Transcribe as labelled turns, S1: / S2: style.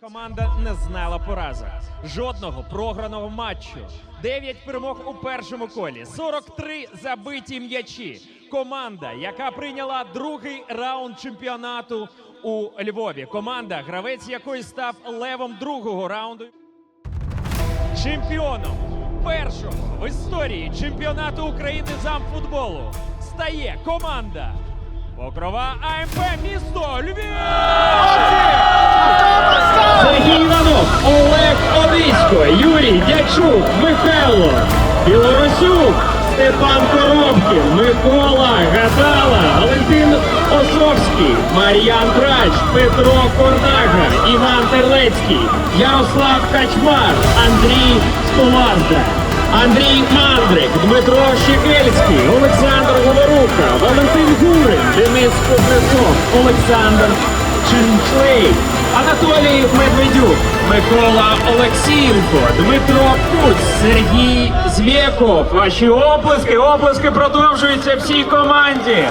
S1: Команда не знала поразок. Жодного програного матчу. 9 перемог у першому колі, 43 забиті м'ячі. Команда, яка прийняла другий раунд чемпіонату у Львові. Команда, гравець якої став левом другого раунду. Чемпіоном першого в історії чемпіонату України з амфутболу стає команда Покрова АМП місто Львів!
S2: Юрій Михайло, Білоросюк, Степан Коробкін, Микола Гадала, Валентин Осовський, Мар'ян Брач, Петро Корнага, Іван Терлецький, Ярослав Качмар, Андрій Столарда, Андрій Мандрик, Дмитро Щекельський, Олександр Говоруха, Валентин Гурин, Денис Кузнецов, Олександр Чинчлей, Анатолій Медведюк, Микола Олексієнко, Дмитро Куц, Сергій Звєков. Ваші оплески, оплески продовжуються всій команді.